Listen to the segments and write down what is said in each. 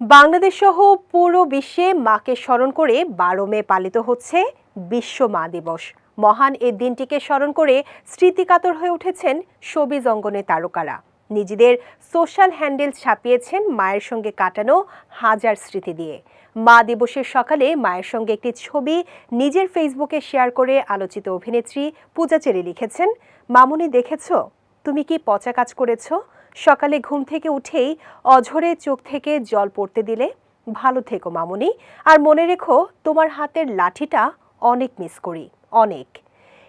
বাংলাদেশ সহ পুরো বিশ্বে মাকে স্মরণ করে বারো মে পালিত হচ্ছে বিশ্ব মা দিবস। মহান এই দিনটিকে স্মরণ করে স্মৃতিকাতর হয়ে উঠেছেন সবিজ অঙ্গনে তারকারা। নিজেদের সোশ্যাল হ্যান্ডেল ছাপিয়েছেন মায়ের সঙ্গে কাটানো হাজার স্মৃতি দিয়ে। মা দিবসের সকালে মায়ের সঙ্গে একটি ছবি নিজের ফেসবুকে শেয়ার করে আলোচিত অভিনেত্রী পূজা চেরি লিখেছেন, মামুনি দেখেছ? তুমি কি পচা কাজ করেছ? সকালে ঘুম থেকে উঠেই অঝরে চোখ থেকে জল পড়তে দিলে। ভালো থেকো মামুনি। আর মনে রেখো, তোমার হাতের লাঠিটা অনেক মিস করি, অনেক।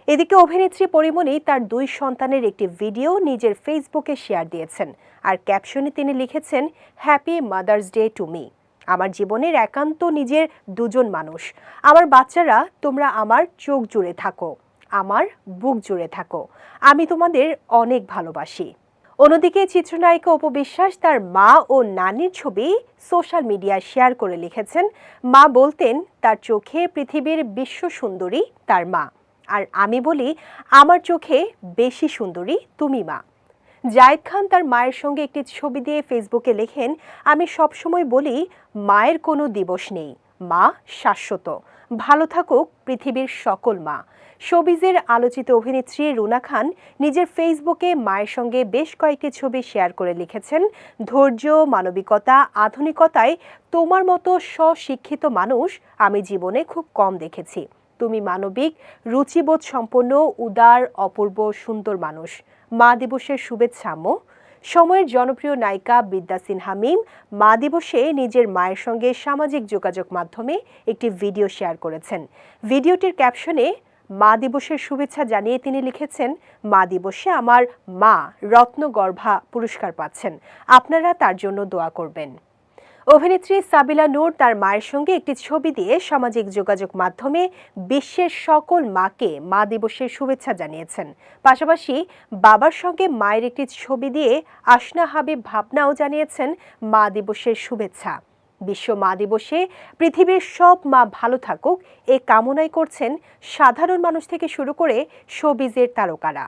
এদিকে অভিনেত্রী পরিমণি তার দুই সন্তানের একটি ভিডিও নিজের ফেসবুকে শেয়ার দিয়েছেন। আর ক্যাপশনে তিনি লিখেছেন happy mother's day to me আমার জীবনের একান্ত নিজের দুজন মানুষ। আমার বাচ্চারা, তোমরা আমার চোখ জুড়ে থাকো, আমার বুক জুড়ে থাকো। আমি তোমাদের অনেক ভালোবাসি। অন্যদিকে চিত্রনায়িকা উপবিশ্বাস তার মা ও নানির ছবি সোশ্যাল মিডিয়ায় শেয়ার করে লিখেছেন, মা বলতেন, তার চোখে পৃথিবীর বিশ্ব সুন্দরী তার মা। আর আমি বলি, আমার চোখে বেশি সুন্দরী তুমি মা। জায়েদ খান তার মায়ের সঙ্গে একটি ছবি দিয়ে ফেসবুকে লেখেন, আমি সবসময় বলি, মায়ের কোনো দিবস নেই, মা শাশ্বত। ভালো থাকুক পৃথিবীর সকল মা। শোবিজের আলোচিত অভিনেত্রী রুনা খান নিজের ফেসবুকে মায়ের সঙ্গে বেশ কয়েকটি ছবি শেয়ার করে লিখেছেন, ধৈর্য, মানবিকতা, আধুনিকতায় তোমার মতো স্বশিক্ষিত মানুষ আমি জীবনে খুব কম দেখেছি। তুমি মানবিক, রুচিবোধ সম্পন্ন, উদার, অপূর্ব, সুন্দর মানুষ। মা দিবসের শুভেচ্ছা সময়ের জনপ্রিয় নায়িকা বিদ্যা সিনহা মিম মা দিবসে নিজের মায়ের সঙ্গে সামাজিক যোগাযোগ মাধ্যমে একটি ভিডিও শেয়ার করেছেন। ভিডিওটির ক্যাপশনে মা দিবসের শুভেচ্ছা জানিয়ে তিনি লিখেছেন, মা দিবসে আমার মা রত্নগর্ভা পুরস্কার পাচ্ছেন। আপনারা তার জন্য দোয়া করবেন। অভিনেত্রী সাবিলা নূর তার মায়ের সঙ্গে একটি ছবি দিয়ে সামাজিক যোগাযোগ মাধ্যমে বিশ্বের সকল মাকে মা দিবসের শুভেচ্ছা জানিয়েছেন। পাশাপাশি বাবার সঙ্গে মায়ের একটি ছবি দিয়ে আসনা হাবিব ভাবনাও জানিয়েছেন মা দিবসের শুভেচ্ছা। বিশ্ব মা দিবসে পৃথিবীর সব মা ভালো থাকুক, এ কামনাই করছেন সাধারণ মানুষ থেকে শুরু করে শোবিজের তারকারা।